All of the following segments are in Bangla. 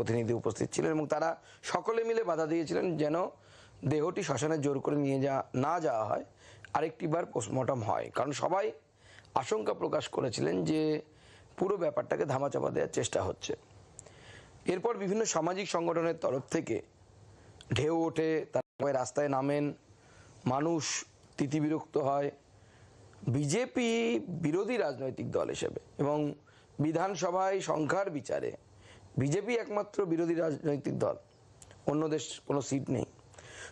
প্রতিনিধি উপস্থিত ছিলেন এবং তারা সকলে মিলে বাধা দিয়েছিলেন যেন দেহটি শ্মশানে জোর করে নিয়ে যা, না যাওয়া হয়। আরেকটিবার পোস্টমর্টম হয়। কারণ সবাই আশঙ্কা প্রকাশ করেছিলেন যে পুরো ব্যাপারটাকে ধামাচাপা দেওয়ার চেষ্টা হচ্ছে। এরপর বিভিন্ন সামাজিক সংগঠনের তরফ থেকে ঢেউ ওঠে, তারা রাস্তায় নামেন, মানুষ তিতিবিরক্ত হয়। বিজেপি বিরোধী রাজনৈতিক দল হিসেবে এবং বিধানসভায় সংখ্যার বিচারে বিজেপি একমাত্র বিরোধী রাজনৈতিক দল। অন্য দেশ কোনো সিট নেই।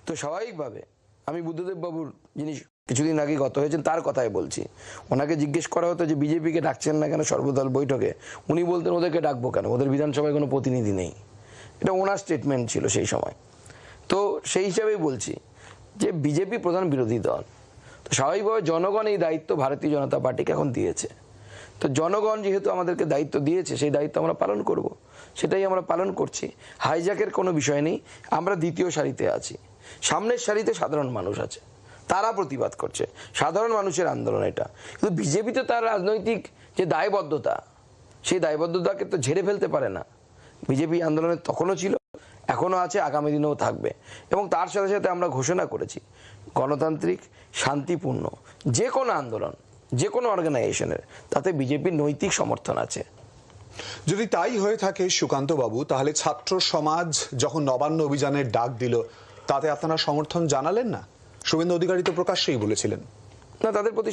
তো স্বাভাবিকভাবে আমি বুদ্ধদেব বাবুর যিনি কিছুদিন আগে গত হয়েছেন, তার কথাই বলছি। ওনাকে জিজ্ঞেস করা হতো যে, বিজেপিকে ডাকছেন না কেন সর্বদল বৈঠকে? উনি বলতেন, ওদেরকে ডাকবো কেন? ওদের বিধানসভায় কোনো প্রতিনিধি নেই। এটা ওনার স্টেটমেন্ট ছিল সেই সময়। তো সেই হিসাবেই বলছি যে, বিজেপি প্রধান বিরোধী দল। তো স্বাভাবিকভাবে জনগণ এই দায়িত্ব ভারতীয় জনতা পার্টিকে এখন দিয়েছে। তো জনগণ যেহেতু আমাদেরকে দায়িত্ব দিয়েছে, সেই দায়িত্ব আমরা পালন করব। সেটাই আমরা পালন করছি। হাইজ্যাকের কোনো বিষয় নেই, আমরা দ্বিতীয় সারিতে আছি। সামনের সারিতে সাধারণ মানুষ আছে, তারা প্রতিবাদ করছে। সাধারণ মানুষের আন্দোলন এটা। কিন্তু বিজেপি তো তার রাজনৈতিক যে দায়বদ্ধতা, সেই দায়বদ্ধতাকে তো ঝেড়ে ফেলতে পারে না। বিজেপি আন্দোলনে তখনও ছিল, এখনও আছে, আগামী দিনেও থাকবে। এবং তার সাথে সাথে আমরা ঘোষণা করেছি, গণতান্ত্রিক, শান্তিপূর্ণ, যে কোনো আন্দোলন, যে কোনো অর্গানাইজেশনের তাতে বিজেপির নৈতিক সমর্থন আছে। যদি তাই হয়ে থাকে সুকান্ত বাবু, তাহলে ছাত্র সমাজ যখন নবান্ন অভিযানের ডাক দিল, তাতে আপনারা সমর্থন জানালেন না? শুভেন্দু অধিকারী তো প্রকাশ্যেই বলেছিলেন। না, তাদের প্রতি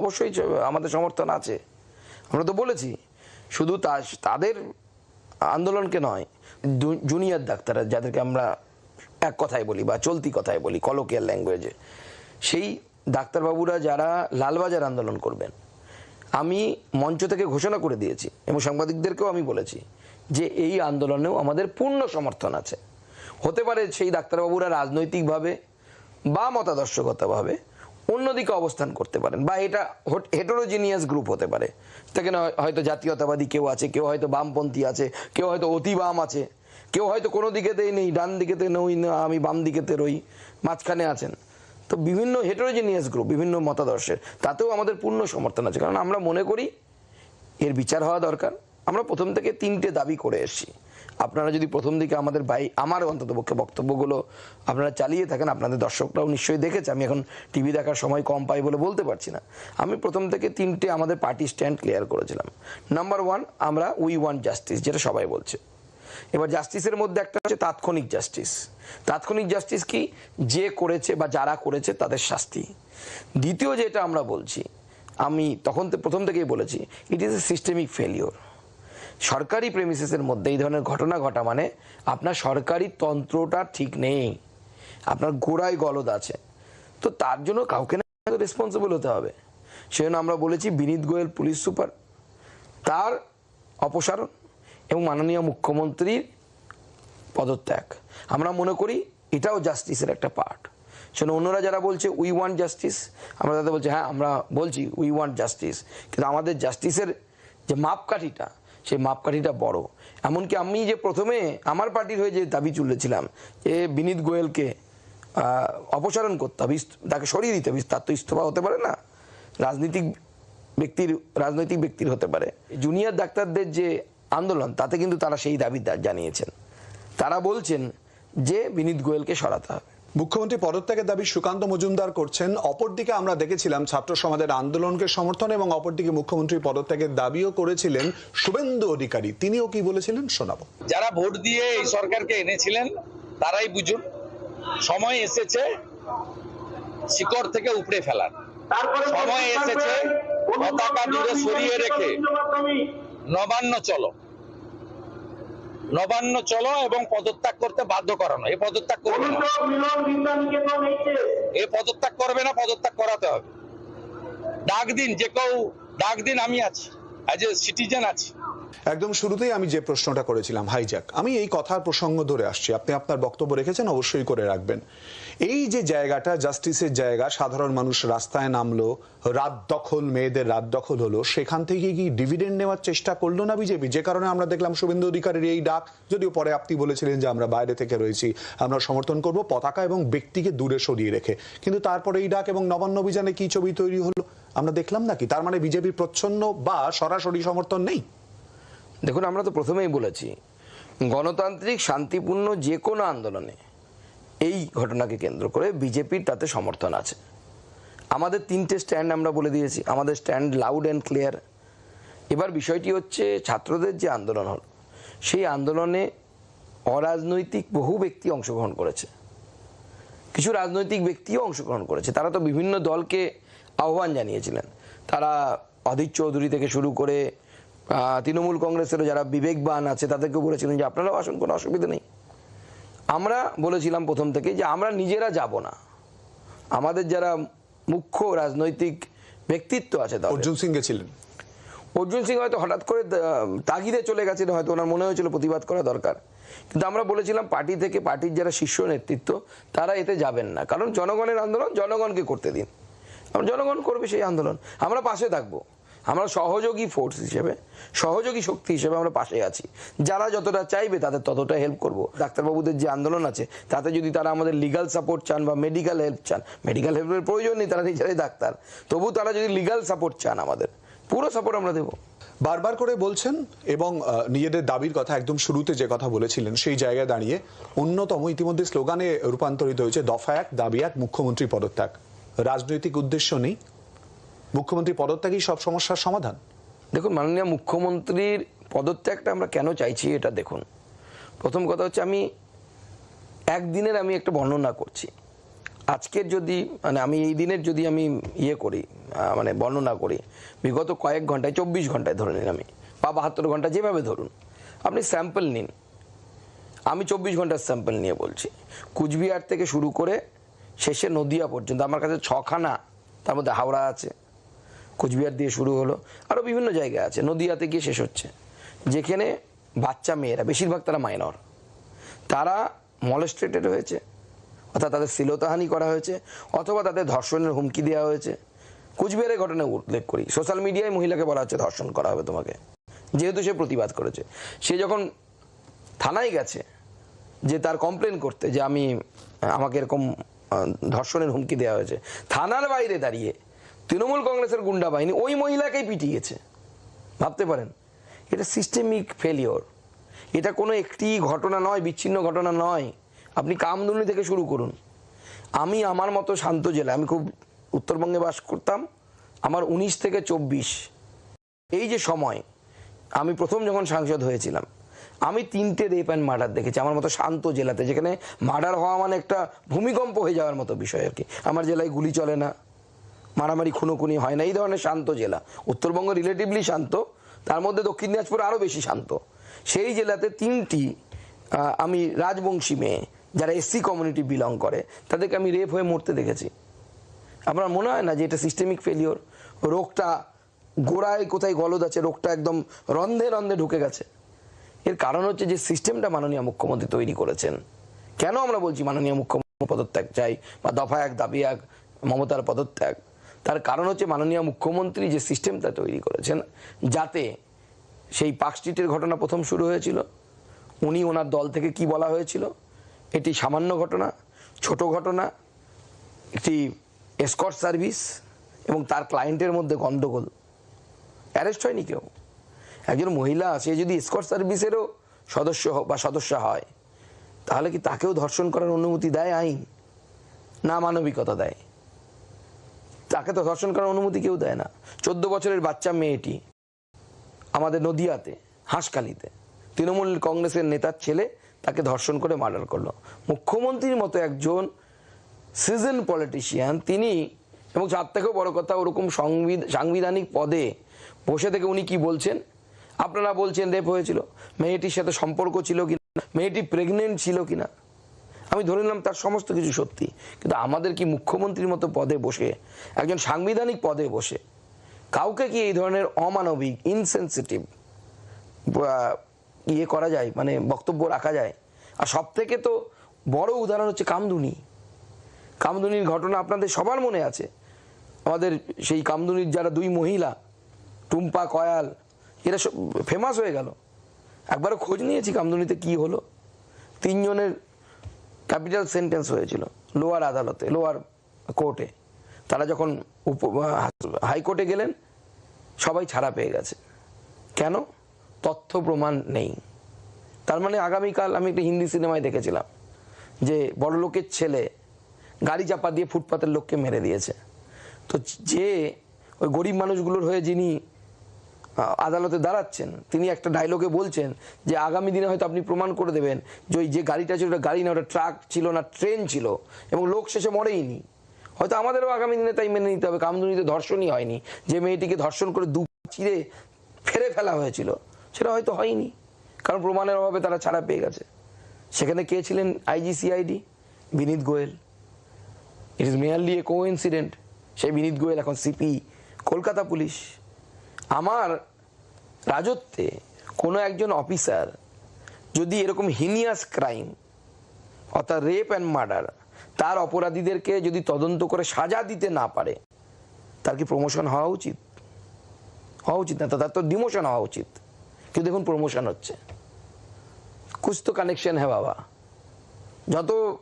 অবশ্যই আমাদের সমর্থন আছে। আমরা তো বলেছি, শুধু তাদের আন্দোলনকে নয় জুনিয়র ডাক্তাররা, যাদেরকে আমরা এক কথায় বলি বা চলতি কথায় বলি, কলোকিয়াল ল্যাঙ্গুয়েজে, সেই ডাক্তারবাবুরা যারা লালবাজার আন্দোলন করবেন আমি মঞ্চ থেকে ঘোষণা করে দিয়েছি এবং সাংবাদিকদেরকেও আমি বলেছি যে এই আন্দোলনেও আমাদের পূর্ণ সমর্থন আছে। হতে পারে সেই ডাক্তারবাবুরা রাজনৈতিকভাবে বা মতাদর্শগতভাবে অন্যদিকে অবস্থান করতে পারেন বা এটা হেটোরোজিনিয়াস গ্রুপ হতে পারে। সেখানে হয়- হয়তো জাতীয়তাবাদী কেউ আছে, কেউ হয়তো বামপন্থী আছে, কেউ হয়তো অতি বাম আছে, কেউ হয়তো কোনো দিকেতেই নেই, ডান দিকেতে নই, না, আমি বাম দিকেতে রই, মাঝখানে আছেন। তো বিভিন্ন হেটোরোজিনিয়াস গ্রুপ বিভিন্ন মতাদর্শের, তাতেও আমাদের পূর্ণ সমর্থন আছে। কারণ আমরা মনে করি এর বিচার হওয়া দরকার। আমরা প্রথম থেকে তিনটে দাবি করে এসেছি। আপনারা যদি প্রথম দিকে আমাদের ভাই, আমার অন্তত পক্ষে বক্তব্যগুলো আপনারা চালিয়ে থাকেন, আপনাদের দর্শকরাও নিশ্চয়ই দেখেছে। আমি এখন টিভি দেখার সময় কম পাই বলে বলতে পারছি না। আমি প্রথম থেকে তিনটে আমাদের পার্টি স্ট্যান্ড ক্লিয়ার করেছিলাম। নাম্বার ওয়ান আমরা উই ওয়ান্ট জাস্টিস যেটা সবাই বলছে। এবার জাস্টিসের মধ্যে একটা হচ্ছে তাৎক্ষণিক জাস্টিস তাৎক্ষণিক জাস্টিস কি? যে করেছে বা যারা করেছে তাদের শাস্তি। দ্বিতীয় যেটা আমরা বলছি, আমি তখন প্রথম থেকেই বলেছি it is a systemic failure সরকারি প্রেমিসেসের মধ্যে এই ধরনের ঘটনা ঘটা মানে আপনার সরকারি তন্ত্রটা ঠিক নেই। আপনার গোড়ায় গলদ আছে। তো তার জন্য কাউকে না রেসপন্সিবল হতে হবে। সেজন্য আমরা বলেছি বিনীত গোয়েল পুলিশ সুপার। তার অপসারণ। এবং মাননীয় মুখ্যমন্ত্রীর পদত্যাগ। আমরা মনে করি এটাও জাস্টিসের একটা পার্ট সেজন্য অন্যরা যারা বলছে উই ওয়ান্ট জাস্টিস আমরা তাদের বলছি হ্যাঁ আমরা বলছি উই ওয়ান্ট জাস্টিস কিন্তু আমাদের জাস্টিসের যে মাপকাঠিটা, সেই মাপকাঠিটা বড়। এমনকি আমি যে প্রথমে আমার পার্টির হয়ে যে দাবি তুলেছিলাম, যে বিনীত গোয়েলকে অপসারণ করতে হবে তাকে সরিয়ে দিতে হবে, তার তো ইস্তফা হতে পারে না। রাজনীতিক ব্যক্তির, রাজনৈতিক ব্যক্তির হতে পারে। জুনিয়র ডাক্তারদের যে আন্দোলন তাতে কিন্তু তারা সেই দাবি জানিয়েছেন। তারা বলছেন যে বিনীত গোয়েলকে সরাতে হবে। মুখ্যমন্ত্রী পদত্যাগের দাবি সুকান্ত মজুমদার করছেন। অপরদিকে আমরা দেখেছিলাম ছাত্র সমাজের আন্দোলনকে সমর্থন এবং অপরদিকে মুখ্যমন্ত্রী পদত্যাগের দাবিও করেছিলেন শুভেন্দু অধিকারী। তিনিও কি বলেছিলেন শোনাবো। যারা ভোট দিয়ে এই সরকারকে এনেছিলেন তারাই বুঝুন সময় এসেছে শিকড় থেকে উপড়ে ফেলার। সময় এসেছে পতাকা দূরে সরিয়ে রেখে। নবান্ন চলো। নবান্ন চলো এবং পদত্যাগ করতে বাধ্য করানো এ পদত্যাগ করবে এ পদত্যাগ করবে না পদত্যাগ করাতে হবে। ডাক দিন যে কেউ ডাক দিন আমি আছি এজ এ সিটিজেন আছি। একদম শুরুতেই আমি যে প্রশ্নটা করেছিলাম হাইজ্যাক আমি এই কথার প্রসঙ্গ ধরে আসছি। আপনি আপনার বক্তব্য রেখেছেন, অবশ্যই করে রাখবেন। এই যে জায়গাটা জাস্টিসের জায়গা, সাধারণ মানুষ রাস্তায় নামলো, রাত দখল, মেয়েদের রাত দখল হলো, সেখান থেকে কি ডিভিডেন্ড নেওয়ার চেষ্টা করল না বিজেপি? যে কারণে আমরা দেখলাম শুভেন্দু অধিকারীর এই ডাক, যদিও পরে আপনি বলেছিলেন যে আমরা বাইরে থেকে রয়েছি, আমরা সমর্থন করব পতাকা এবং ব্যক্তিকে দূরে সরিয়ে রেখে। কিন্তু তারপরে এই ডাক এবং নবান্ন অভিযানে কি ছবি তৈরি হলো? আমরা দেখলাম নাকি তার মানে বিজেপির প্রচ্ছন্ন বা সরাসরি সমর্থন নেই? দেখুন, আমরা তো প্রথমেই বলেছি, গণতান্ত্রিক শান্তিপূর্ণ যে কোনো আন্দোলনে এই ঘটনাকে কেন্দ্র করে বিজেপির তাতে সমর্থন আছে। আমাদের তিনটে স্ট্যান্ড আমরা বলে দিয়েছি, আমাদের স্ট্যান্ড লাউড অ্যান্ড ক্লিয়ার এবার বিষয়টি হচ্ছে, ছাত্রদের যে আন্দোলন হল, সেই আন্দোলনে অরাজনৈতিক বহু ব্যক্তি অংশগ্রহণ করেছে। কিছু রাজনৈতিক ব্যক্তিও অংশগ্রহণ করেছে। তারা তো বিভিন্ন দলকে আহ্বান জানিয়েছিলেন। তারা অধীর চৌধুরী থেকে শুরু করে তৃণমূল কংগ্রেসেরও যারা বিবেকবান আছে তাদেরকে বলেছিলেন যে আপনারাও আসুন কোনো অসুবিধা নেই। আমরা বলেছিলাম প্রথম থেকে যে আমরা নিজেরা যাব না। আমাদের যারা মুখ্য রাজনৈতিক ব্যক্তিত্ব আছে অর্জুন সিং গেছিলেন। অর্জুন সিং হয়তো হঠাৎ করে তাগিদে চলে গেছেন হয়তো ওনার মনে হয়েছিল প্রতিবাদ করা দরকার। কিন্তু আমরা বলেছিলাম পার্টি থেকে পার্টির যারা শীর্ষ নেতৃত্ব তারা এতে যাবেন না। কারণ জনগণের আন্দোলন জনগণকে করতে দিন। আমরা জনগণ করবে সেই আন্দোলন। আমরা পাশে থাকব। আমরা সহযোগী ফোর্স হিসেবে, সহযোগী শক্তি হিসেবে আমরা পাশে আছি। যারা যতটা চাইবে তাদের ততটা হেল্প করব। ডাক্তারবাবুদের যে আন্দোলন আছে, তাতে যদি তারা আমাদের লিগাল সাপোর্ট চান বা মেডিকেল হেল্প চান মেডিকেল হেল্পের প্রয়োজন নেই, তারা নিজেরাই ডাক্তার। তবু তারা যদি লিগাল সাপোর্ট চান আমাদের, পুরো সাপোর্ট আমরা দেবো। বারবার করে বলছেন এবং নিজেদের দাবির কথা একদম শুরুতে যে কথা বলেছিলেন, সেই জায়গায় দাঁড়িয়ে অন্যতম ইতিমধ্যে স্লোগানে রূপান্তরিত হয়েছে দফা এক, দাবি এক, মুখ্যমন্ত্রী পদত্যাগ। রাজনৈতিক উদ্দেশ্য নেই মুখ্যমন্ত্রী পদত্যাগই সব সমস্যার সমাধান। দেখুন, মাননীয় মুখ্যমন্ত্রীর পদত্যাগটা আমরা কেন চাইছি এটা দেখুন। প্রথম কথা হচ্ছে আমি একদিনের আমি একটা বর্ণনা করছি। আজকের যদি মানে আমি এই দিনের যদি আমি ইয়ে করি মানে বর্ণনা করি, বিগত কয়েক ঘন্টায়, চব্বিশ ঘন্টায় ধরে নিন আমি, বা বাহাত্তর ঘণ্টা যেভাবে ধরুন, আপনি স্যাম্পল নিন। আমি চব্বিশ ঘণ্টার স্যাম্পল নিয়ে বলছি। কুচবিহার থেকে শুরু করে শেষে নদিয়া পর্যন্ত, আমার কাছে ছখানা, তার মধ্যে হাওড়া আছে কোচবিহার দিয়ে শুরু হলো। আরও বিভিন্ন জায়গা আছে। নদিয়াতে গিয়ে শেষ হচ্ছে। যেখানে বাচ্চা মেয়েরা, বেশিরভাগ তারা মাইনর। তারা মলেস্টেটেড হয়েছে। অর্থাৎ তাদের শ্লীলতাহানি করা হয়েছে। অথবা তাদের ধর্ষণের হুমকি দেওয়া হয়েছে। কুচবিহারের ঘটনা উল্লেখ করি। সোশ্যাল মিডিয়ায় মহিলাকে বলা হচ্ছে ধর্ষণ করা হবে তোমাকে। যেহেতু সে প্রতিবাদ করেছে। সে যখন থানায় গেছে, যে তার কমপ্লেন করতে যে আমি, আমাকে এরকম ধর্ষণের হুমকি দেওয়া হয়েছে। থানার বাইরে দাঁড়িয়ে তৃণমূল কংগ্রেসের গুন্ডা বাহিনী ওই মহিলাকেই পিটিয়েছে। ভাবতে পারেন। এটা সিস্টেমিক ফেলিওর এটা কোনো একটি ঘটনা নয়, বিচ্ছিন্ন ঘটনা নয়। আপনি কামদুনি থেকে শুরু করুন। আমি আমার মতো শান্ত জেলা আমি খুব উত্তরবঙ্গে বাস করতাম, আমার উনিশ থেকে চব্বিশ। এই যে সময়, আমি প্রথম যখন সাংসদ হয়েছিলাম, আমি তিনটে রেপ অ্যান্ড মার্ডার দেখেছি, আমার মতো শান্ত জেলাতে, যেখানে মার্ডার হওয়া মানে একটা ভূমিকম্প হয়ে যাওয়ার মতো বিষয় আর কি। আমার জেলায় গুলি চলে না। মারামারি খুনোখুনি হয় না। এই ধরনের শান্ত জেলা। উত্তরবঙ্গ রিলেটিভলি শান্ত। তার মধ্যে দক্ষিণ দিনাজপুর আরও বেশি শান্ত। সেই জেলাতে তিনটি আমি রাজবংশী মেয়ে, যারা এসসি কমিউনিটি বিলং করে, তাদেরকে আমি রেপ হয়ে মরতে দেখেছি। আপনার মনে হয় না যে এটা সিস্টেমিক ফেলিওর রোগটা গোড়ায় কোথায় গলদ আছে, রোগটা একদম রন্ধে রন্ধে ঢুকে গেছে। এর কারণ হচ্ছে যে সিস্টেমটা মাননীয় মুখ্যমন্ত্রী তৈরি করেছেন। কেন আমরা বলছি মাননীয় মুখ্যমন্ত্রী পদত্যাগ চাই বা দফা এক, দাবি এক, মমতার পদত্যাগ? তার কারণ হচ্ছে মাননীয় মুখ্যমন্ত্রী যে সিস্টেমটা তৈরি করেছেন, যাতে সেই পার্ক স্ট্রিটের ঘটনা প্রথম শুরু হয়েছিল, উনি ওনার দল থেকে কি বলা হয়েছিল, এটি সামান্য ঘটনা, ছোট ঘটনা, একটি এসকর্ট সার্ভিস এবং তার ক্লায়েন্টের মধ্যে গন্ডগোল। অ্যারেস্ট হয়নি কেউ। একজন মহিলা সে যদি এসকর্ট সার্ভিসেরও সদস্য বা সদস্য হয়, তাহলে কি তাকেও ধর্ষণ করার অনুমতি দেয় আইন? না মানবিকতা দেয়। তাকে তো ধর্ষণ করার অনুমতি কেউ দেয় না। চোদ্দ বছরের বাচ্চা মেয়েটি আমাদের নদিয়াতে, হাঁসখালিতে। তৃণমূল কংগ্রেসের নেতার ছেলে তাকে ধর্ষণ করে মার্ডার করল। মুখ্যমন্ত্রীর মতো একজন সিজন পলিটিশিয়ান, তিনি এবং তার থেকেও বড় কথা, ওরকম সংবিধ, সাংবিধানিক পদে বসে থেকে উনি কি বলছেন? আপনারা বলছেন, রেপ হয়েছিল। মেয়েটির সাথে সম্পর্ক ছিল কিনা? মেয়েটি প্রেগনেন্ট ছিল কিনা? আমি ধরে নিলাম তার সমস্ত কিছু সত্যি। কিন্তু আমাদের কি মুখ্যমন্ত্রীর মতো পদে বসে, একজন সাংবিধানিক পদে বসে, কাউকে কি এই ধরনের অমানবিক ইনসেন্সিটিভ ইয়ে করা যায় মানে বক্তব্য রাখা যায়? আর সব থেকে তো বড় উদাহরণ হচ্ছে কামদুনি। কামদুনির ঘটনা আপনাদের সবার মনে আছে? আমাদের সেই কামদুনির যারা দুই মহিলা, টুম্পা, কয়াল, এরা সব ফেমাস হয়ে গেল। একবারও খোঁজ নিয়েছি কামদুনিতে কি হলো। তিনজনের ক্যাপিটাল সেন্টেন্স হয়েছিল, লোয়ার আদালতে, লোয়ার কোর্টে। তারা যখন উপ হাইকোর্টে গেলেন, সবাই ছাড়া পেয়ে গেছে। কেন? তথ্য প্রমাণ নেই। তার মানে আগামীকাল আমি একটা হিন্দি সিনেমায় দেখেছিলাম, যে বড় লোকের ছেলে গাড়ি চাপা দিয়ে ফুটপাতের লোককে মেরে দিয়েছে। তো যে ওই গরিব মানুষগুলোর হয়ে যিনি আদালতে দাঁড়াচ্ছেন। তিনি একটা ডায়লগে বলছেন যে, আগামী দিনে হয়তো আপনি প্রমাণ করে দেবেন যে ওই যে গাড়িটা ছিল, ওটা গাড়ি না, ওটা ট্রাক ছিল না, ট্রেন ছিল এবং লোক শেষে মরেইনি। হয়তো আমাদেরও আগামী দিনে তাই মেনে নিতে হবে। কামদুনিতে ধর্ষণই হয়নি। যে মেয়েটিকে ধর্ষণ করে দু চিরে ফেলে ফেলা হয়েছিল, সেটা হয়তো হয়নি। কারণ প্রমাণের অভাবে তারা ছাড়া পেয়ে গেছে। সেখানে কে ছিলেন IG CID Vineet Goyal. It is merely a coincident সেই বিনীত গোয়েল এখন সিপি কলকাতা পুলিশ। আমার রাজত্বে কোনো একজন অফিসার যদি এরকম হিনিয়াস ক্রাইম অর্থাৎ রেপ অ্যান্ড মার্ডার তার অপরাধীদেরকে যদি তদন্ত করে সাজা দিতে না পারে, তার কি প্রমোশন হওয়া উচিত? হওয়া উচিত না তার তো ডিমোশন হওয়া উচিত। কিন্তু দেখুন প্রমোশন হচ্ছে। কুছ তো কানেকশন হ্যাঁ বাবা। যত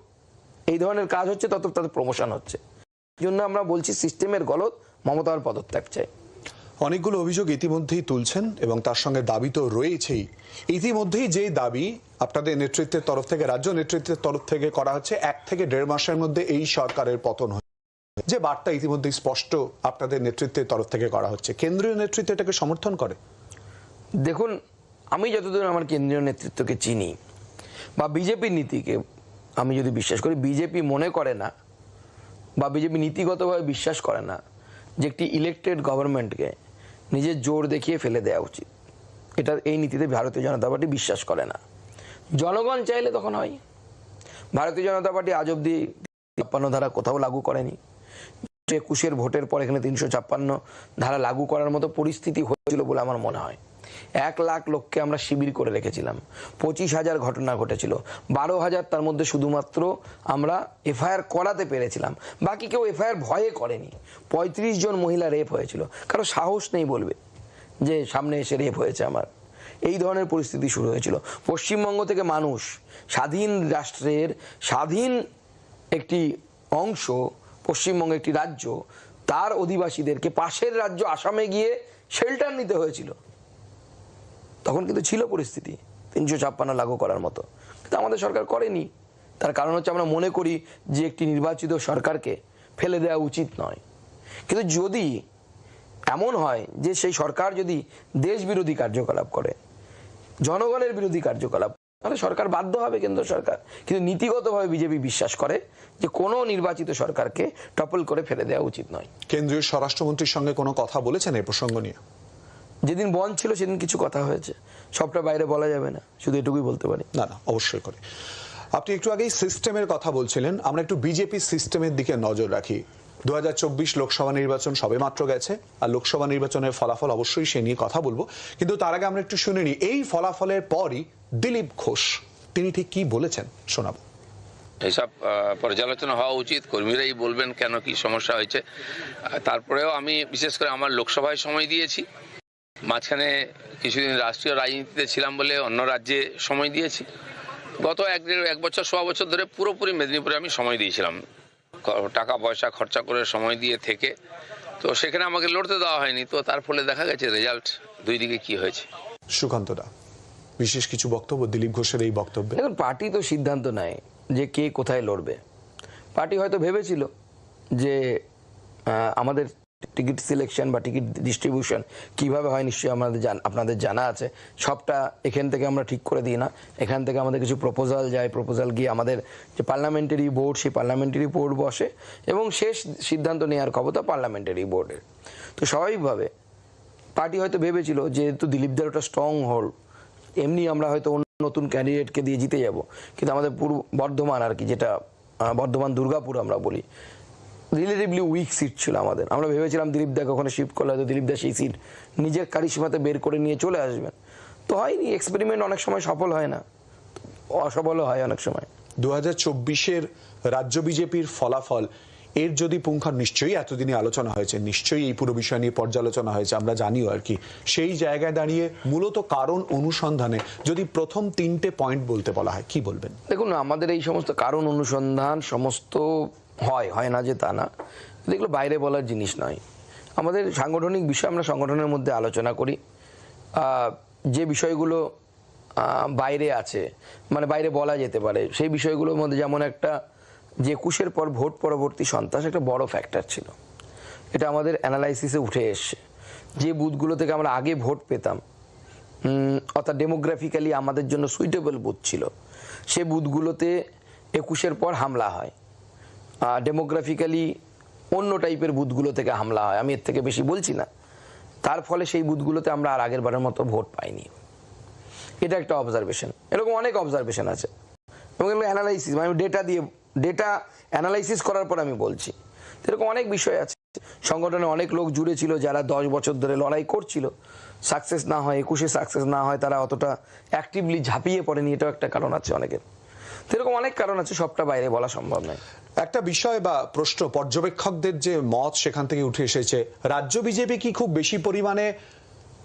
এই ধরনের কাজ হচ্ছে, তত তাদের প্রমোশন হচ্ছে। জন্য আমরা বলছি সিস্টেমের গলত মমতার পদত্যাগ চাই। অনেকগুলো অভিযোগ ইতিমধ্যেই তুলছেন এবং তার সঙ্গে দাবি তো রয়েছেই। ইতিমধ্যেই যে দাবি আপনাদের নেতৃত্বের তরফ থেকে, রাজ্য নেতৃত্বের তরফ থেকে করা হচ্ছে, এক থেকে দেড় মাসের মধ্যে এই সরকারের পতন যে বার্তা ইতিমধ্যেই স্পষ্ট আপনাদের নেতৃত্বের তরফ থেকে করা হচ্ছে। কেন্দ্রীয় নেতৃত্ব এটাকে সমর্থন করে? দেখুন, আমি যতদূর আমার কেন্দ্রীয় নেতৃত্বকে চিনি বা বিজেপির নীতিকে আমি যদি বিশ্বাস করি, বিজেপি মনে করে না বা বিজেপি নীতিগতভাবে বিশ্বাস করে না যে একটি ইলেকটেড গভর্নমেন্টকে নিজের জোর দেখিয়ে ফেলে দেওয়া উচিত। এটা এই নীতিতে ভারতীয় জনতা পার্টি বিশ্বাস করে না। জনগণ চাইলে তখন হয়। ভারতীয় জনতা পার্টি আজ অব্দি ছাপ্পান্ন ধারা কোথাও লাগু করেনি। একুশের ভোটের পর এখানে তিনশো ছাপ্পান্ন ধারা লাগু করার মতো পরিস্থিতি হয়েছিল বলে আমার মনে হয়। এক লাখ লোককে আমরা শিবির করে রেখেছিলাম। পঁচিশ হাজার ঘটনা ঘটেছিল। বারো হাজার তার মধ্যে শুধুমাত্র আমরা এফআইআর করাতে পেরেছিলাম। বাকি কেউ এফআইআর ভয়ে করেনি। পঁয়ত্রিশ জন মহিলা রেপ হয়েছিল। কারও সাহস নেই বলবে যে সামনে এসে রেপ হয়েছে আমার। এই ধরনের পরিস্থিতি শুরু হয়েছিল। পশ্চিমবঙ্গ থেকে মানুষ স্বাধীন রাষ্ট্রের স্বাধীন একটি অংশ, পশ্চিমবঙ্গ একটি রাজ্য, তার অধিবাসীদেরকে পাশের রাজ্য আসামে গিয়ে শেল্টার নিতে হয়েছিল। তখন কিন্তু ছিল পরিস্থিতি তিনশো ছাপ্পান্ন লাগু করার মতো। কিন্তু আমাদের সরকার করেনি। তার কারণ হচ্ছে আমরা মনে করি যে একটি নির্বাচিত সরকারকে ফেলে দেওয়া উচিত নয়। কিন্তু যদি এমন হয় যে সেই সরকার যদি দেশ বিরোধী কার্যকলাপ করে, জনগণের বিরোধী কার্যকলাপ, তাহলে সরকার বাধ্য হবে কেন্দ্র সরকার। কিন্তু নীতিগতভাবে বিজেপি বিশ্বাস করে যে কোনো নির্বাচিত সরকারকে টপল করে ফেলে দেওয়া উচিত নয়। কেন্দ্রীয় স্বরাষ্ট্রমন্ত্রীর সঙ্গে কোনো কথা বলেছেন এই প্রসঙ্গ নিয়ে? যেদিন বন্ধ ছিল সেদিন কিছু কথা হয়েছে। সবটা বাইরে বলা যাবে না শুধু এটুকুই বলতে পারি। না না অবশ্যই করে। আপনি একটু আগেই সিস্টেমের কথা বলছিলেন। আমরা একটু বিজেপি সিস্টেমের দিকে নজর রাখি। দু হাজার চব্বিশ লোকসভা নির্বাচন সবে মাত্র গেছে আর লোকসভা নির্বাচনের ফলাফল অবশ্যই সে নিয়ে কথা বলব। কিন্তু তার আগে আমরা একটু শুনে নিই এই ফলাফলের পরই দিলীপ ঘোষ তিনি ঠিক কি বলেছেন শোনাবো। এসব পর্যালোচনা হওয়া উচিত কর্মীরাই বলবেন কেন কি সমস্যা হয়েছে। তারপরেও আমি বিশেষ করে আমার লোকসভায় সময় দিয়েছি। মাঝখানে কিছুদিন রাষ্ট্রীয় রাজনীতিতে ছিলাম বলে অন্য রাজ্যে সময় দিয়েছি। গত এক দেড় এক বছর সোয়া বছর ধরে পুরোপুরি মেদিনীপুরে আমি সময় দিয়েছিলাম। টাকা পয়সা খরচা করে সময় দিয়ে থেকে। তো সেখানে আমাকে লড়তে দেওয়া হয়নি। তো তার ফলে দেখা গেছে রেজাল্ট দুই দিকে কি হয়েছে। সুকান্ত দা বিশেষ কিছু বক্তব্য দিলীপ ঘোষের এই বক্তব্যে? দেখুন পার্টি তো সিদ্ধান্ত নেয় যে কে কোথায় লড়বে। পার্টি হয়তো ভেবেছিল যে আমাদের টিকিট সিলেকশন বা টিকিট ডিস্ট্রিবিউশন কীভাবে হয় নিশ্চয়ই আমাদের আপনাদের জানা আছে। সবটা এখান থেকে আমরা ঠিক করে দিই না। এখান থেকে আমাদের কিছু প্রপোজাল যায়। প্রপোজাল গিয়ে আমাদের যে পার্লামেন্টারি বোর্ড সেই পার্লামেন্টারি বোর্ড বসে এবং শেষ সিদ্ধান্ত নেওয়ার ক্ষমতা পার্লামেন্টারি বোর্ডের তো স্বাভাবিকভাবে পার্টি হয়তো ভেবেছিল যেহেতু দিলীপদের ওটা স্ট্রং হোল্ড এমনি আমরা হয়তো অন্য নতুন ক্যান্ডিডেটকে দিয়ে জিতে যাব। কিন্তু আমাদের পূর্ব বর্ধমান আর কি, যেটা বর্ধমান দুর্গাপুর আমরা বলি রিলেটিভলি উইক সিট ছিল আমাদের। আমরা ভেবেছিলাম দিলীপ দাকে ওখানে শিফট করলে হয়তো দিলীপ দা সেই সিট নিজের কারিসীমাতে বের করে নিয়ে চলে আসবেন। তো হয়নি এক্সপেরিমেন্ট অনেক সময় সফল হয় না। অসফলও হয় অনেক সময়। দু হাজার চব্বিশের রাজ্য বিজেপির ফলাফল এর যদি পুঙ্খা নিশ্চয়ই এতদিনে আলোচনা হয়েছে নিশ্চয়ই এই পুরো বিষয় নিয়ে পর্যালোচনা হয়েছে আমরা জানিও আর কি। সেই জায়গায় দাঁড়িয়ে মূলত কারণ অনুসন্ধানে যদি প্রথম তিনটে পয়েন্ট বলতে বলা হয় কি বলবেন? দেখুন আমাদের এই সমস্ত কারণ অনুসন্ধান সমস্ত হয় হয় না যে তা না। এগুলো বাইরে বলার জিনিস নয়। আমাদের সাংগঠনিক বিষয় আমরা সংগঠনের মধ্যে আলোচনা করি। যে বিষয়গুলো বাইরে আছে মানে বাইরে বলা যেতে পারে, সেই বিষয়গুলোর মধ্যে যেমন একটা যে একুশের পর ভোট পরবর্তী সন্ত্রাস একটা বড় ফ্যাক্টর ছিল। এটা আমাদের অ্যানালাইসিসে উঠে এসছে। যে বুথগুলো থেকে আমরা আগে ভোট পেতাম অর্থাৎ ডেমোগ্রাফিক্যালি আমাদের জন্য সুইটেবল বুথ ছিল, সে বুথগুলোতে একুশের পর হামলা হয়। ডেমোগ্রাফিক্যালি অন্য টাইপের বুথগুলো থেকে হামলা হয়। আমি এর থেকে বেশি বলছি না। তার ফলে সেই বুথগুলোতে আমরা আর আগের বারের মতো ভোট পাইনি। এটা একটা অবজারভেশন এরকম অনেক অবজারভেশন আছে। এবং এগুলো অ্যানালাইসিস মানে ডেটা দিয়ে ডেটা অ্যানালাইসিস করার পর আমি বলছি। এরকম অনেক বিষয় আছে। সংগঠনে অনেক লোক জুড়ে ছিল যারা দশ বছর ধরে লড়াই করছিল। সাকসেস না হয়, একুশে সাকসেস না হয়, তারা অতটা অ্যাক্টিভলি ঝাঁপিয়ে পড়েনি। এটাও একটা কারণ আছে অনেকের। তো এরকম অনেক কারণ আছে, সবটা বাইরে বলা সম্ভব নয়। একটা বিষয় বা প্রশ্ন, পর্যবেক্ষকদের যে মত সেখান থেকে উঠে এসেছে, রাজ্য বিজেপি কি খুব বেশি পরিমাণে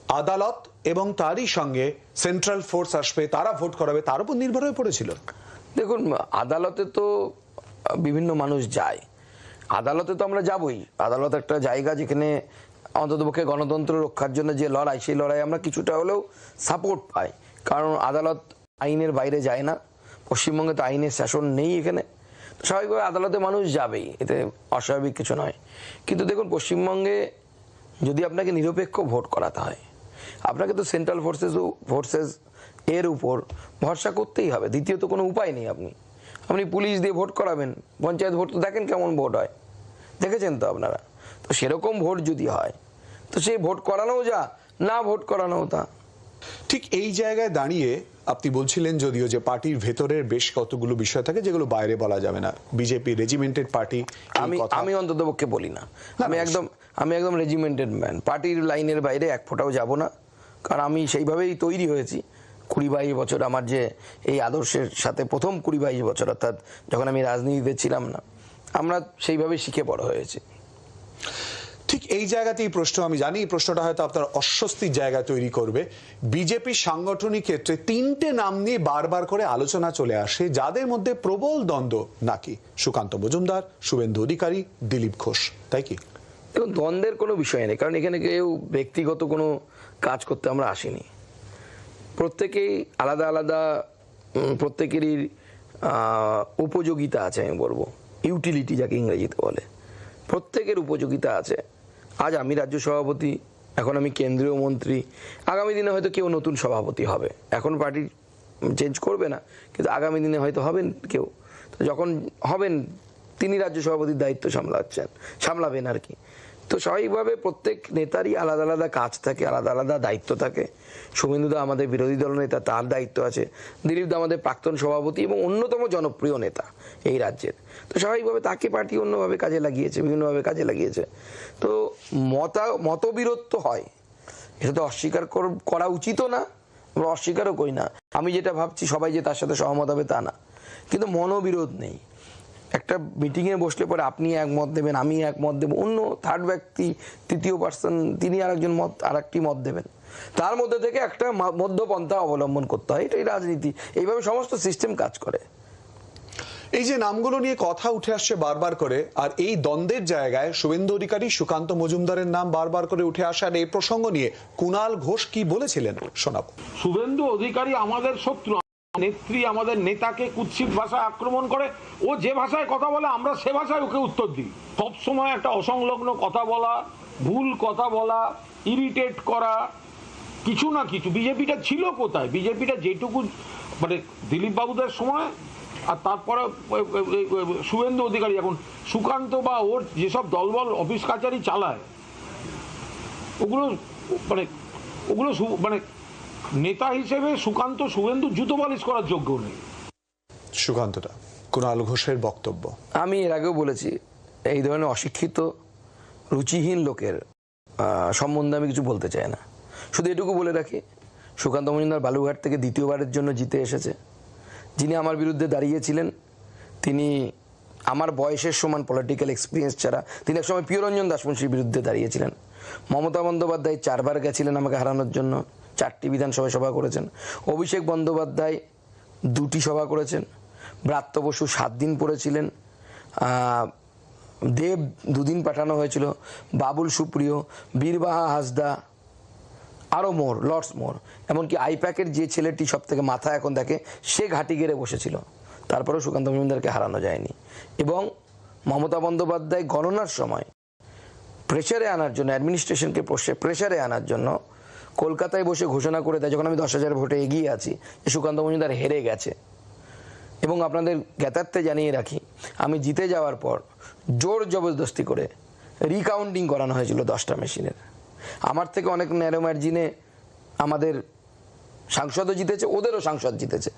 আদালত এবং তারই সঙ্গে সেন্ট্রাল ফোর্স আসবে, তারা ভোট করাবে, তার উপর নির্ভর হয়ে পড়েছিল? দেখুন, আদালতে তো বিভিন্ন মানুষ যায়। আদালতে তো আমরা যাবই। আদালত একটা জায়গা যেখানে অন্ততপক্ষে গণতন্ত্র রক্ষার জন্য যে লড়াই, সেই লড়াই আমরা কিছুটা হলেও সাপোর্ট পাই। কারণ আদালত আইনের বাইরে যায় না। পশ্চিমবঙ্গে তো আইনের শাসন নেই এখানে। স্বাভাবিকভাবে আদালতে মানুষ যাবেই, এতে অস্বাভাবিক কিছু নয়। কিন্তু দেখুন, পশ্চিমবঙ্গে যদি আপনাকে নিরপেক্ষ ভোট করাতে হয়, আপনাকে তো সেন্ট্রাল ফোর্সেস ফোর্সেস এর উপর ভরসা করতেই হবে। দ্বিতীয়ত কোনো উপায় নেই আপনি। আপনি পুলিশ দিয়ে ভোট করাবেন, পঞ্চায়েত ভোট তো দেখেন কেমন ভোট হয়। দেখেছেন তো আপনারা? তো সেরকম ভোট যদি হয়, তো সেই ভোট করানো যা, না ভোট করানো তা। ঠিক এই জায়গায় দাঁড়িয়ে আপনি বলছিলেন যদিও যে পার্টির ভেতরের বেশ কতগুলো বিষয় থাকে যেগুলো বাইরে বলা যাবে না। বিজেপি রেজিমেন্টেড পার্টি আমি আমি অন্তত পক্ষে বলি না। আমি একদম আমি একদম রেজিমেন্টেড ম্যান পার্টির লাইনের বাইরে এক ফোঁটাও যাব না। কারণ আমি সেইভাবেই তৈরি হয়েছি। কুড়ি বাইশ বছর আমার যে এই আদর্শের সাথে প্রথম কুড়ি বাইশ বছর অর্থাৎ যখন আমি রাজনীতিতে ছিলাম না আমরা সেইভাবে শিখে বড় হয়েছি। ঠিক এই জায়গাতেই প্রশ্ন, আমি জানি এই প্রশ্নটা হয়তো আপনার অস্বস্তির জায়গা তৈরি করবে। বিজেপি সাংগঠনিক ক্ষেত্রে তিনটে নাম নিয়ে বারবার করে আলোচনা চলে আসে, যাদের মধ্যে প্রবল দ্বন্দ্ব নাকি? সুকান্ত মজুমদার, শুভেন্দু অধিকারী, দিলীপ ঘোষ, তাই কি? দেখুন, দ্বন্দ্বের কোনো বিষয় নেই, কারণ এখানে কেউ ব্যক্তিগত কোনো কাজ করতে আমরা আসিনি। প্রত্যেকেই আলাদা আলাদা প্রত্যেকেরই উপযোগিতা আছে আমি বলব। ইউটিলিটি যাকে ইংরেজিতে বলে। প্রত্যেকের উপযোগিতা আছে। আজ আমি রাজ্য সভাপতি, এখন আমি কেন্দ্রীয় মন্ত্রী। আগামী দিনে হয়তো কেউ নতুন সভাপতি হবে। এখন পার্টি চেঞ্জ করবে না, কিন্তু আগামী দিনে হয়তো হবেন কেউ। তো যখন হবেন, তিনি রাজ্য সভাপতির দায়িত্ব সামলাচ্ছেন, সামলাবেন আর কি। তো স্বাভাবিকভাবে প্রত্যেক নেতারই আলাদা আলাদা কাজ থাকে, আলাদা আলাদা দায়িত্ব থাকে। শুভেন্দুদা আমাদের বিরোধী দল নেতা, তার দায়িত্ব আছে। দিলীপদা আমাদের প্রাক্তন সভাপতি এবং অন্যতম জনপ্রিয় নেতা এই রাজ্যের। তো স্বাভাবিকভাবে তাকে পার্টি অন্যভাবে কাজে লাগিয়েছে, বিভিন্নভাবে কাজে লাগিয়েছে। তো মতা, মতবিরোধ তো হয়। এটা তো অস্বীকার কর- উচিতও না, আমরা অস্বীকারও করি না। আমি যেটা ভাবছি, সবাই যে তার সাথে সহমত হবে তা না। কিন্তু মনোবিরোধ নেই। একটা মিটিংয়ে বসলে পরে আপনি এক মত দেবেন, আমি এক মত দেবো, অন্য থার্ড ব্যক্তি, তৃতীয় পার্সন তিনি আরেকজন মত আর একটি মত দেবেন। তার মধ্যে থেকে একটা মধ্যপন্থা অবলম্বন করতে হয়। এটাই রাজনীতি। এইভাবে সমস্ত সিস্টেম কাজ করে। এই যে নামগুলো নিয়ে কথা উঠে আসছে বারবার করে, আর এই দ্বন্দ্বের জায়গায় শুভেন্দু অধিকারী, সুকান্ত মজুমদারের নাম বারবার করে উঠে আসার এই প্রসঙ্গ নিয়ে কুণাল ঘোষ কি বলেছিলেন শোনাবো। শুভেন্দু অধিকারী আমাদের শত্রু, নেত্রী, আমাদের নেতাকে কুৎসিত ভাষায় আক্রমণ করে, ও যে ভাষায় কথা বলে, আমরা সে ভাষায় ওকে উত্তর দিই। সব সময় একটা অসংলগ্ন কথা বলা, ভুল কথা বলা ইরিটেট করা, কিছু না কিছু। বিজেপিটা ছিল কোথায়? বিজেপিটা যেটুকু মানে দিলীপ বাবুদের সময় আর তারপরে শুভেন্দু অধিকারী এখন সুকান্ত বা ওর যেসব দলবল অফিস কাচারি চালায় ওগুলো মানে ওগুলো মানে নেতা হিসেবে সুকান্ত শুভেন্দু জুতো বালিশ করার যোগ্য নেই। সুকান্তটা কুণাল ঘোষের বক্তব্য। আমি এর আগেও বলেছি এই ধরনের অশিক্ষিত রুচিহীন লোকের সম্বন্ধে আমি কিছু বলতে চাই না। শুধু এটুকু বলে রাখি সুকান্ত মজুমদার বালুঘাট থেকে দ্বিতীয়বারের জন্য জিতে এসেছে। যিনি আমার বিরুদ্ধে দাঁড়িয়েছিলেন, তিনি আমার বয়সের সমান পলিটিক্যাল এক্সপিরিয়েন্স ছাড়া তিনি একসময় প্রিয়রঞ্জন দাসমুন্সির বিরুদ্ধে দাঁড়িয়েছিলেন। মমতা বন্দ্যোপাধ্যায় চারবার গেছিলেন আমাকে হারানোর জন্য, চারটি বিধানসভায় সভা করেছেন। অভিষেক বন্দ্যোপাধ্যায় দুটি সভা করেছেন, ব্রাত্য বসু সাত দিন পড়েছিলেন দেব দুদিন পাঠানো হয়েছিল, বাবুল সুপ্রিয়, বীরবাহা হাসদা আরও মোর লর্ডস মোর এমনকি আইপ্যাকের যে ছেলেটি সব থেকে মাথা এখন দেখে, সে ঘাটি গেড়ে বসেছিল। তারপরেও সুকান্ত মজুমদারকে হারানো যায়নি। এবং মমতা বন্দ্যোপাধ্যায় গণনার সময় প্রেশারে আনার জন্য অ্যাডমিনিস্ট্রেশনকে প্রেশারে আনার জন্য কলকাতায় বসে ঘোষণা করে দেয়, যখন আমি দশ হাজার ভোটে এগিয়ে আছি, যে সুকান্ত মজুমদার হেরে গেছে। এবং আপনাদের জ্ঞাতার্থে জানিয়ে রাখি, আমি জিতে যাওয়ার পর জোর জবরদস্তি করে রিকাউন্টিং করানো হয়েছিল দশটা মেশিনের আমার থেকে অনেক ন্যারো মার্জিনে আমাদের সাংসদও জিতেছে, ওদেরও সাংসদ জিতেছে।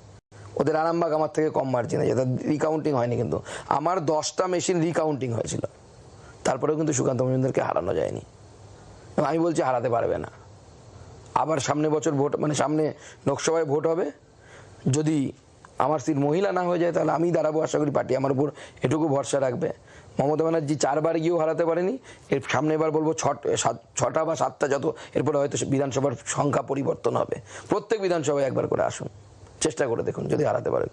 ওদের আরামবাগ আমার থেকে কম মার্জিনে যেটা রিকাউন্টিং হয়নি কিন্তু। আমার দশটা মেশিন রিকাউন্টিং হয়েছিল। তারপরেও কিন্তু সুকান্ত মজুমদারকে হারানো যায়নি। আমি বলছি হারাতে পারবে না। আবার সামনে বছর ভোট মানে সামনে লোকসভায় ভোট হবে। যদি আমার সিট মহিলা না হয়ে যায় তাহলে আমি দাঁড়াবো, আশা করি পার্টি আমার উপর এটুকু ভরসা রাখবে। মমতা ব্যানার্জি চারবার গিয়েও হারাতে পারেনি। এর সামনে এবার বলব ছট ছটা বা সাতটা যত, এরপরে হয়তো বিধানসভার সংখ্যা পরিবর্তন হবে। প্রত্যেক বিধানসভায় একবার করে আসুন। চেষ্টা করে দেখুন যদি হারাতে পারেন।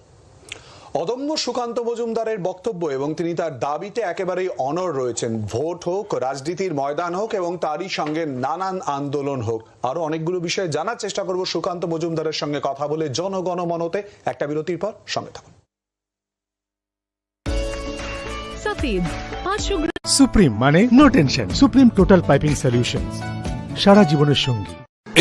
অদম্য সুকান্ত মজুমদারের বক্তব্য এবং তিনি তার দাবিতে একেবারেই অনর রয়েছেন। ভোট হোক, রাজনীতির ময়দান হোক এবং তারই সঙ্গে নানান আন্দোলন হোক। আরও অনেকগুলো বিষয়ে জানার চেষ্টা করব সুকান্ত মজুমদারের সঙ্গে কথা বলে জনগণমনতে। একটা বিরতির পর সঙ্গে থাকুন। সফেদ পাঁচশো গ্রাম সুপ্রিম মানে no tension supreme total piping solutions সারা জীবনের সঙ্গী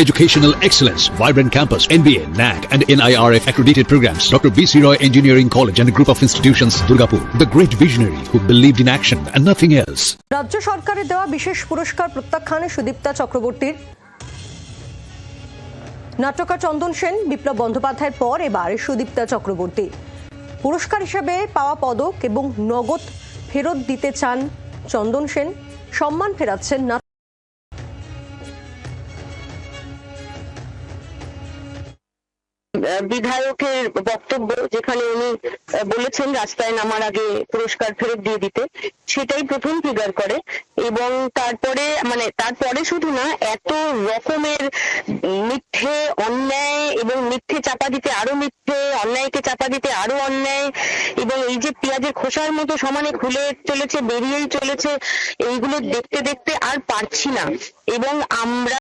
Educational excellence, vibrant campus, NBA, NAC, and NIRF accredited programs. Dr. B.C. Roy Engineering College and a group of institutions, Durgapur. The great visionary who believed in action and nothing else. রাজ্য সরকারের দেওয়া বিশেষ পুরস্কার প্রত্যাখ্যানে সুদীপ্তা চক্রবর্তীর নাট্যকার চন্দন সেন বিপ্লব বন্দ্যোপাধ্যায়ের পর এবার সুদীপ্তা চক্রবর্তী পুরস্কার হিসেবে পাওয়া পদক এবং নগদ ফেরত দিতে চান চন্দন সেন। সম্মান ফেরাচ্ছেন নাট্য বিধায়কের বক্তব্য যেখানে উনি বলেছেন রাস্তায় নামার আগে পুরস্কার ফেরত দিয়ে দিতে, সেটাই প্রথম ফিগার করে। এবং তারপরে মানে তারপরে শুধু না, এত রকমের মিথ্যে অন্যায় এবং মিথ্যে চাপা দিতে আরও মিথ্যে, অন্যায়কে চাপা দিতে আরও অন্যায়, এবং এই যে পেঁয়াজের খোসার মতো সমানে খুলে চলেছে, বেরিয়েই চলেছে, এইগুলো দেখতে দেখতে আর পারছি না। এবং আমরা